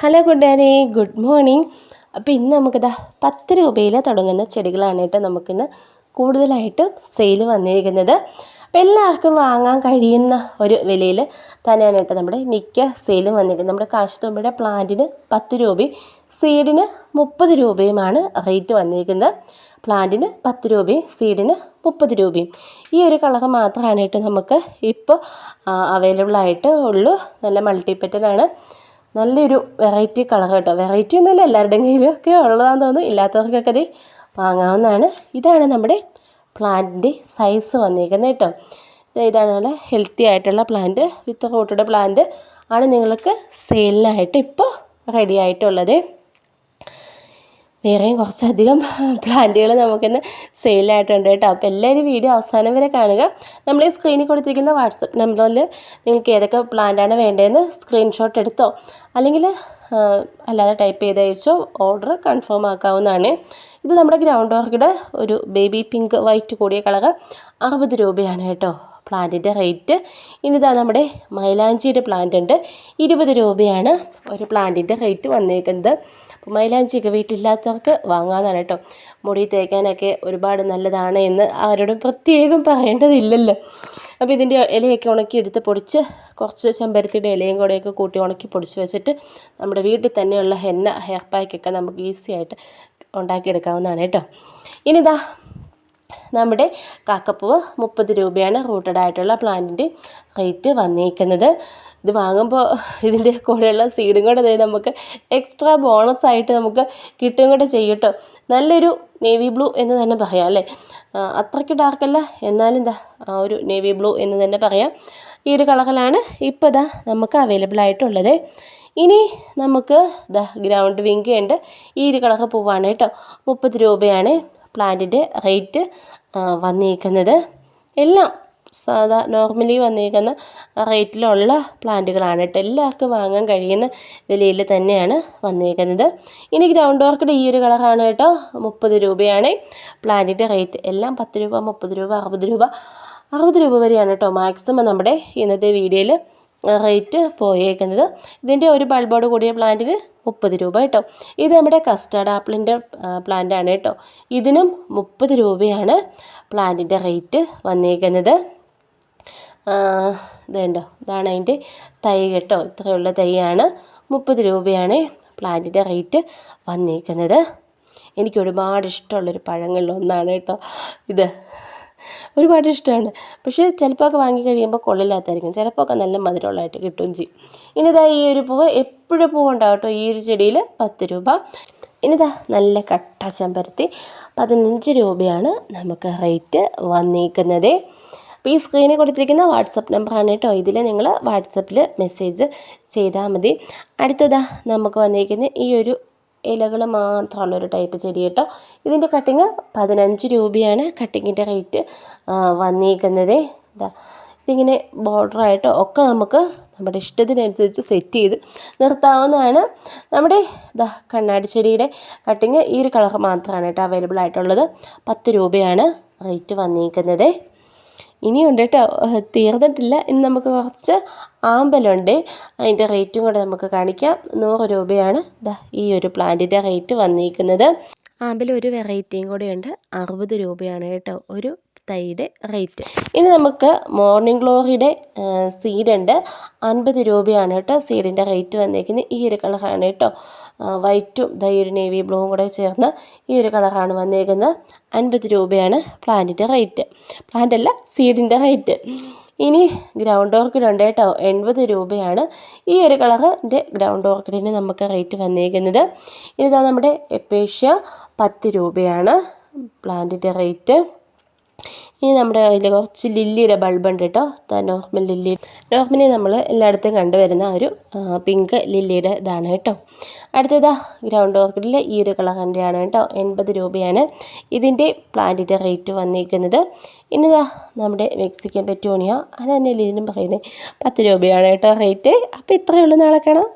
Hello കൂട്ടുകാരെ good morning. അപ്പോൾ ഇന്ന് നമുക്കിതാ പത്ത് രൂപയിൽ തുടങ്ങുന്ന ചെടികളാണ് കേട്ടോ നമുക്കിന്ന് കൂടുതലായിട്ട് സെയിൽ വന്നിരിക്കുന്നത്. അപ്പോൾ എല്ലാവർക്കും വാങ്ങാൻ കഴിയുന്ന ഒരു വിലയിൽ തന്നെയാണ് കേട്ടോ നമ്മുടെ മിക്ക സെയിലും വന്നിരിക്കുന്നത്. നമ്മുടെ കാശത്തുമ്പയുടെ പ്ലാന്റിന് പത്ത് രൂപയും സീഡിന് മുപ്പത് രൂപയുമാണ് റേറ്റ് വന്നിരിക്കുന്നത്. പ്ലാന്റിന് പത്ത് രൂപയും സീഡിന് മുപ്പത് രൂപയും. ഈ ഒരു കളർ മാത്രമാണ് കേട്ടോ നമുക്ക് ഇപ്പോൾ അവൈലബിൾ ആയിട്ട് ഉള്ളൂ. നല്ല മൾട്ടിപ്പറ്റലാണ് നല്ലൊരു വെറൈറ്റി കളർ കേട്ടോ. വെറൈറ്റി ഒന്നുമല്ല എല്ലാവരുടെയും കയ്യിലൊക്കെ ഉള്ളതാണെന്ന് തോന്നുന്നു. ഇല്ലാത്തവർക്കൊക്കെ അത് വാങ്ങാവുന്നതാണ്. ഇതാണ് നമ്മുടെ പ്ലാന്റിന്റെ സൈസ് വന്നിരിക്കുന്നത് കേട്ടോ. ഇതാണ് നല്ല ഹെൽത്തി ആയിട്ടുള്ള പ്ലാന്റ് വിത്ത് റൂട്ടഡ് പ്ലാന്റ് ആണ് നിങ്ങൾക്ക് സെയിലിനായിട്ട് ഇപ്പോൾ റെഡി ആയിട്ടുള്ളത്. വേറെയും കുറച്ചധികം പ്ലാന്റുകൾ നമുക്കിന്ന് സെയിലായിട്ടുണ്ട് കേട്ടോ. അപ്പോൾ എല്ലാവരും വീഡിയോ അവസാനം വരെ കാണുക. നമ്മൾ ഈ സ്ക്രീനിൽ കൊടുത്തിരിക്കുന്ന വാട്സപ്പ് നമ്പറിൽ നിങ്ങൾക്ക് ഏതൊക്കെ പ്ലാന്റാണ് വേണ്ടതെന്ന് സ്ക്രീൻഷോട്ട് എടുത്തോ. അല്ലെങ്കിൽ അല്ലാതെ ടൈപ്പ് ചെയ്ത് അയച്ചോ ഓർഡർ കൺഫേം ആക്കാവുന്നതാണ്. ഇത് നമ്മുടെ ഗ്രൗണ്ട് ഓർക്കിഡ് ഒരു ബേബി പിങ്ക് വൈറ്റ് കൂടിയ കളർ അറുപത് രൂപയാണ് കേട്ടോ പ്ലാന്റിന്റെ റേറ്റ് ഇനിതാ നമ്മുടെ മൈലാഞ്ചിയുടെ പ്ലാന്റ് ഉണ്ട്. ഇരുപത് രൂപയാണ് ഒരു പ്ലാന്റിന്റെ റേറ്റ് വന്നേക്കുന്നത്. മൈലാഞ്ചിയൊക്കെ വീട്ടിലില്ലാത്തവർക്ക് വാങ്ങാനാണ് കേട്ടോ. മുടി തേക്കാനൊക്കെ ഒരുപാട് നല്ലതാണ് എന്ന് ആരോടും പ്രത്യേകം പറയേണ്ടതില്ലല്ലോ. അപ്പോൾ ഇതിന്റെ ഇലയൊക്കെ ഉണക്കി എടുത്ത് പൊടിച്ച് കുറച്ച് ചെമ്പരത്തിയുടെ ഇലയും കൂടെയൊക്കെ കൂട്ടി ഉണക്കി പൊടിച്ച് വെച്ചിട്ട് നമ്മുടെ വീട്ടിൽ തന്നെയുള്ള ഹെന്ന ഹെയർ പാക്കൊക്കെ നമുക്ക് ഈസി ആയിട്ട് ഉണ്ടാക്കിയെടുക്കാവുന്നതാണ് കേട്ടോ. ഇനിതാ നമ്മുടെ കാക്കപ്പൂവ് മുപ്പത് രൂപയാണ് റൂട്ടഡ് ആയിട്ടുള്ള പ്ലാന്റിന്റെ റേറ്റ് വന്നിരിക്കുന്നത് ഇത് വാങ്ങുമ്പോൾ ഇതിന്റെ കൂടെയുള്ള സീഡും കൂടെ നമുക്ക് എക്സ്ട്രാ ബോണസ് ആയിട്ട് നമുക്ക് കിട്ടുകയും കൂടെ ചെയ്യട്ടോ നല്ലൊരു നേവി ബ്ലൂ എന്ന് തന്നെ പറയാം അല്ലേ? അത്രയ്ക്ക് ഡാർക്കല്ല എന്നാലും എന്താ ആ ഒരു നേവി ബ്ലൂ എന്ന് തന്നെ പറയാം. ഈ ഒരു കളറിലാണ് ഇപ്പോൾ ഇതാ നമുക്ക് അവൈലബിൾ ആയിട്ടുള്ളത്. ഇനി നമുക്ക് ദ ഗ്രൗണ്ട് വിങ്ക് ഉണ്ട് ഈ ഒരു കളർ പൂവാണ് കേട്ടോ മുപ്പത് രൂപയാണ് പ്ലാന്റിന്റെ റേറ്റ് വന്നിരിക്കുന്നത് എല്ലാം സാധാ നോർമലി വന്നിരിക്കുന്ന റേറ്റിലുള്ള പ്ലാന്റുകളാണ് കേട്ടോ. എല്ലാവർക്കും വാങ്ങാൻ കഴിയുന്ന വിലയിൽ തന്നെയാണ് വന്നിരിക്കുന്നത് ഇനി ഗ്രൗണ്ട് ഓർക്കിഡ് ഈ ഒരു കളറാണ് കേട്ടോ. മുപ്പത് രൂപയാണ്. പ്ലാന്റിന്റെ റേറ്റ് എല്ലാം പത്ത് രൂപ മുപ്പത് രൂപ അറുപത് രൂപ അറുപത് രൂപ വരെയാണ് കേട്ടോ മാക്സിമം നമ്മുടെ ഇന്നത്തെ വീഡിയോയിൽ റേറ്റ് പോയേക്കുന്നത്. ഇതിന്റെ ഒരു ബൾബോട് കൂടിയ പ്ലാന്റിന് മുപ്പത് രൂപ കേട്ടോ. ഇത് നമ്മുടെ കസ്റ്റാർഡ് ആപ്പിളിന്റെ പ്ലാന്റാണ് കേട്ടോ. ഇതിനും മുപ്പത് രൂപയാണ് പ്ലാന്റിന്റെ റേറ്റ് വന്നേക്കുന്നത്. ഇതുണ്ടോ? ഇതാണ് അതിന്റെ തൈ കേട്ടോ. ഇത്രയുള്ള തൈയാണ്. മുപ്പത് രൂപയാണ് പ്ലാന്റിന്റെ റേറ്റ് വന്നിരിക്കുന്നത് എനിക്ക് ഒരുപാട് ഇഷ്ടമുള്ളൊരു പഴങ്ങളിൽ ഒന്നാണ് കേട്ടോ ഇത്. ഒരുപാട് ഇഷ്ടമാണ്. പക്ഷേ ചിലപ്പോൾ ഒക്കെ വാങ്ങിക്കഴിയുമ്പോൾ കൊള്ളില്ലാത്തായിരിക്കും ചിലപ്പോൾ ഒക്കെ നല്ല മധുരമുള്ളതായിട്ട് കിട്ടും ചെയ്യും. ഇനിതാ ഈ ഒരു പൂവ്. എപ്പോഴും പൂവുണ്ടാവും കേട്ടോ ഈ ഒരു ചെടിയിൽ. പത്ത് രൂപ. ഇനിതാ നല്ല കട്ട ചെമ്പരത്തി. പതിനഞ്ച് രൂപയാണ് നമുക്ക് റേറ്റ് വന്നിരിക്കുന്നത് അപ്പോൾ ഈ സ്ക്രീനിൽ കൊടുത്തിരിക്കുന്ന വാട്സപ്പ് നമ്പറാണ് കേട്ടോ. ഇതിൽ നിങ്ങൾ വാട്സപ്പിൽ മെസ്സേജ് ചെയ്താൽ മതി. അടുത്തതാ നമുക്ക് വന്നിരിക്കുന്ന ഈ ഒരു ഇലകൾ മാത്രമുള്ളൊരു ടൈപ്പ് ചെടി കേട്ടോ. ഇതിന്റെ കട്ടിങ് പതിനഞ്ച് രൂപയാണ് കട്ടിങ്ങിന്റെ റേറ്റ് വന്നിരിക്കുന്നത്. ഇതാ ഇതിങ്ങനെ ബോർഡറായിട്ടോ ഒക്കെ നമുക്ക് നമ്മുടെ ഇഷ്ടത്തിനനുസരിച്ച് സെറ്റ് ചെയ്ത് നിർത്താവുന്നതാണ്. നമ്മുടെ ഇതാ കണ്ണാടി ചെടിയുടെ കട്ടിങ് ഈ ഒരു കളർ മാത്രമാണ് കേട്ടോ അവൈലബിൾ ആയിട്ടുള്ളത്. പത്ത് രൂപയാണ് റേറ്റ് വന്നിരിക്കുന്നത്. ഇനിയുണ്ട് കേട്ടോ. തീർന്നിട്ടില്ല. ഇനി നമുക്ക് കുറച്ച് ആമ്പലുണ്ട്. അതിന്റെ റേറ്റും കൂടെ നമുക്ക് കാണിക്കാം. നൂറ് രൂപയാണ് ഈ ഒരു പ്ലാന്റിന്റെ റേറ്റ് വന്നിരിക്കുന്നത്. ഒരു വെറൈറ്റിയും കൂടെയുണ്ട്. അറുപത് രൂപയാണ് കേട്ടോ ഒരു തൈയുടെ റേറ്റ്. ഇനി നമുക്ക് മോർണിംഗ് ഗ്ലോറിയുടെ സീഡുണ്ട്. അൻപത് രൂപയാണ് കേട്ടോ സീഡിന്റെ റേറ്റ് വന്നിരിക്കുന്നത് ഈ ഒരു കളറാണ് കേട്ടോ വൈറ്റും ദൈ ഒരു നേവി ബ്ലൂവും കൂടെ ചേർന്ന് ഈ ഒരു കളറാണ് വന്നിരിക്കുന്നത് അൻപത് രൂപയാണ് പ്ലാന്റിന്റെ റേറ്റ്. പ്ലാന്റ് അല്ല സീഡിന്റെ റേറ്റ്. ഇനി ഗ്രൗണ്ട് ഓർക്കിഡ് ഉണ്ട് കേട്ടോ. എൺപത് രൂപയാണ്. ഈ ഒരു കളറിന്റെ ഗ്രൗണ്ട് ഓർക്കിഡിന് നമുക്ക് റേറ്റ് വന്നേക്കുന്നത്. ഇതാ നമ്മുടെ എപ്പേഷ്യ പത്ത് രൂപയാണ്. പ്ലാന്റിന്റെ റേറ്റ് ഇനി നമ്മുടെ കയ്യിൽ കുറച്ച് ലില്ലിയുടെ ബൾബ് ബൾബുണ്ട് കേട്ടോ. Normal lily. നോർമലി നമ്മൾ എല്ലായിടത്തും കണ്ടുവരുന്ന ഒരു പിങ്ക് ലില്ലിയുടെ ഇതാണ് കേട്ടോ. അടുത്തതാ ഗ്രൗണ്ട് ഓർക്കിഡിൽ ഈ ഒരു കളർ കണ്ടിയാണ് കേട്ടോ. എൺപത് രൂപയാണ് ഇതിന്റെ പ്ലാന്റിന്റെ റേറ്റ് വന്നിരിക്കുന്നത്. ഇനിതാ നമ്മുടെ മെക്സിക്കൻ പെറ്റോണിയ. അത് തന്നെ ഇതിനും പറയുന്നത്. പത്ത് രൂപയാണ് കേട്ടോ റേറ്റ്. അപ്പോൾ ഇത്രയേ ഉള്ളൂ. നാളെ കാണാം.